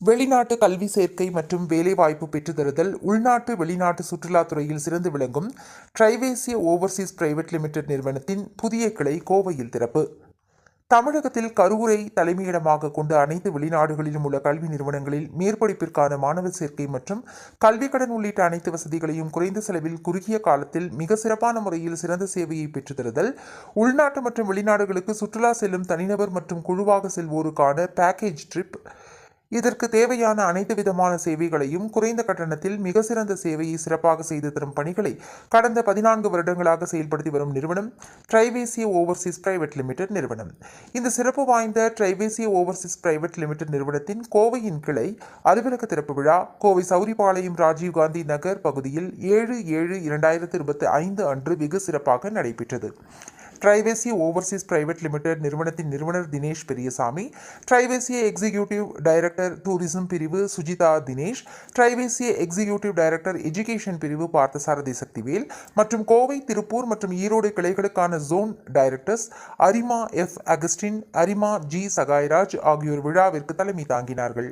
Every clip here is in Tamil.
வெளிநாட்டு கல்வி சேர்க்கை மற்றும் வேலைவாய்ப்பு பெற்றுத்தருதல் உள்நாட்டு வெளிநாட்டு சுற்றுலாத் துறையில் சிறந்து விளங்கும் ட்ரைவேசிய ஓவர்சீஸ் பிரைவேட் லிமிடெட் நிறுவனத்தின் புதிய கிளை கோவையில் திறப்பு. தமிழகத்தில் கரூரை தலைமையிடமாக கொண்டு அனைத்து வெளிநாடுகளிலும் உள்ள கல்வி நிறுவனங்களில் மேற்படிப்பிற்கான மாணவர் சேர்க்கை மற்றும் கல்வி கடன் உள்ளிட்ட அனைத்து வசதிகளையும் குறைந்த செலவில் குறுகிய காலத்தில் மிக சிறப்பான முறையில் சிறந்த சேவையை பெற்றுத்தருதல் உள்நாட்டு மற்றும் வெளிநாடுகளுக்கு சுற்றுலா செல்லும் தனிநபர் மற்றும் குழுவாக செல்வோருக்கான பேக்கேஜ் ட்ரிப் இதற்கு தேவையான அனைத்து விதமான சேவைகளையும் குறைந்த கட்டணத்தில் மிக சிறந்த சேவையை சிறப்பாக செய்து தரும் பணிகளை கடந்த பதினான்கு வருடங்களாக செயல்படுத்தி வரும் நிறுவனம் ட்ரைவேசிய ஓவர்சீஸ் பிரைவேட் லிமிடெட் நிறுவனம். இந்த சிறப்பு வாய்ந்த ட்ரைவேசிய ஓவர்சீஸ் பிரைவேட் லிமிடெட் நிறுவனத்தின் கோவையின் கிளை அலுவலக திறப்பு விழா கோவை சௌரிபாளையம் ராஜீவ்காந்தி நகர் பகுதியில் ஏழு ஏழு இரண்டாயிரத்து இருபத்தி ஐந்து அன்று வெகு சிறப்பாக நடைபெற்றது. ட்ரைவேசி ஓவர்சீஸ் பிரைவேட் லிமிடெட் நிறுவனத்தின் நிறுவனர் தினேஷ் பெரியசாமி ட்ரைவேசிய எக்ஸிகியூட்டிவ் டைரக்டர் டூரிசம் பிரிவு சுஜிதா தினேஷ் ட்ரைவேசிய எக்ஸிகியூட்டிவ் டைரக்டர் எஜுகேஷன் பிரிவு பார்த்தசாரதி சக்திவேல் மற்றும் கோவை திருப்பூர் மற்றும் ஈரோடு கிளைகளுக்கான ஜோன் டைரக்டர்ஸ் அரிமா எஃப் அகஸ்டின் அரிமா ஜி சகாய்ராஜ் ஆகியோர் விழாவிற்கு தலைமை தாங்கினார்கள்.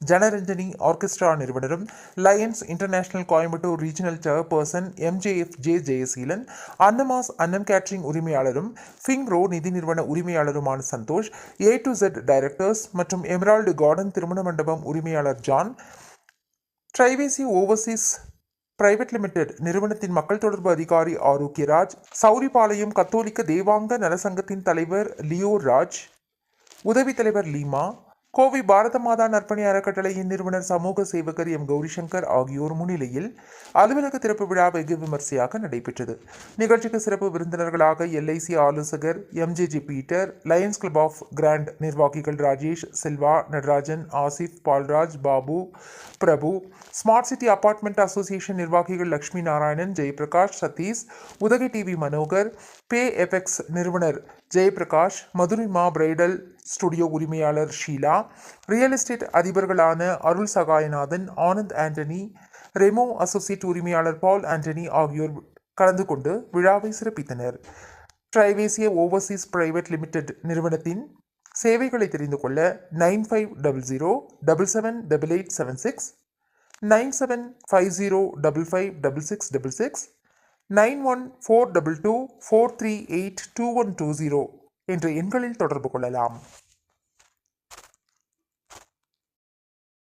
Janaranjani orchestra நிறுவனரும் Lions International Coimbatore regional chairperson MJF J Jayaseelan Annamas Annam catering உரிமையாளரும் ஃபிங் ரோ நிதி நிறுவன உரிமையாளருமான Santhosh A to Z directors மற்றும் எமரால்டு கார்டன் திருமண மண்டபம் உரிமையாளர் ஜான் ட்ரைவேசி ஓவர்சீஸ் பிரைவேட் லிமிடெட் நிறுவனத்தின் மக்கள் தொடர்பு அதிகாரி ஆரோக்கியராஜ் சௌரிபாளையம் கத்தோலிக்க தேவாங்க நலசங்கத்தின் தலைவர் லியோ ராஜ் உதவி தலைவர் லீமா கோவை பாரத மாதா நற்பணி அறக்கட்டளையின் நிறுவனர் சமூக சேவகர் எம் கௌரிசங்கர் ஆகியோர் முன்னிலையில் அலுவலக திறப்பு விழா வெகு விமர்சையாக நடைபெற்றது. நிகழ்ச்சிக்கு சிறப்பு விருந்தினர்களாக எல்ஐசி ஆலோசகர் MJG Peter Lions Club of Grand நிர்வாகிகள் Rajesh Selva Natarajan Asif Paulraj Babu Prabhu smart city apartment association நிர்வாகிகள் லட்சுமி நாராயணன் ஜெயபிரகாஷ் சதீஷ் உதகை டிவி மனோகர் பே எஃபெக்ஸ் நிறுவனர் ஜெயபிரகாஷ் மதுரிமா பிரைடல் ஸ்டுடியோ உரிமையாளர் ஷீலா ரியல் எஸ்டேட் அதிபர்களான அருள் சகாயநாதன் ஆனந்த் ஆண்டனி ரெமோ அசோசியேட் உரிமையாளர் பால் ஆண்டனி ஆகியோர் கலந்து கொண்டு விழாவை சிறப்பித்தனர். ட்ரைவேசிய ஓவர்சீஸ் பிரைவேட் லிமிடெட் நிறுவனத்தின் சேவைகளை தெரிந்து கொள்ள nine five double zero double seven double eight seven six nine seven five zero double five double six double six nine one four double two four three eight two one two zero என்று எண்களில் தொடர்பு கொள்ளலாம்.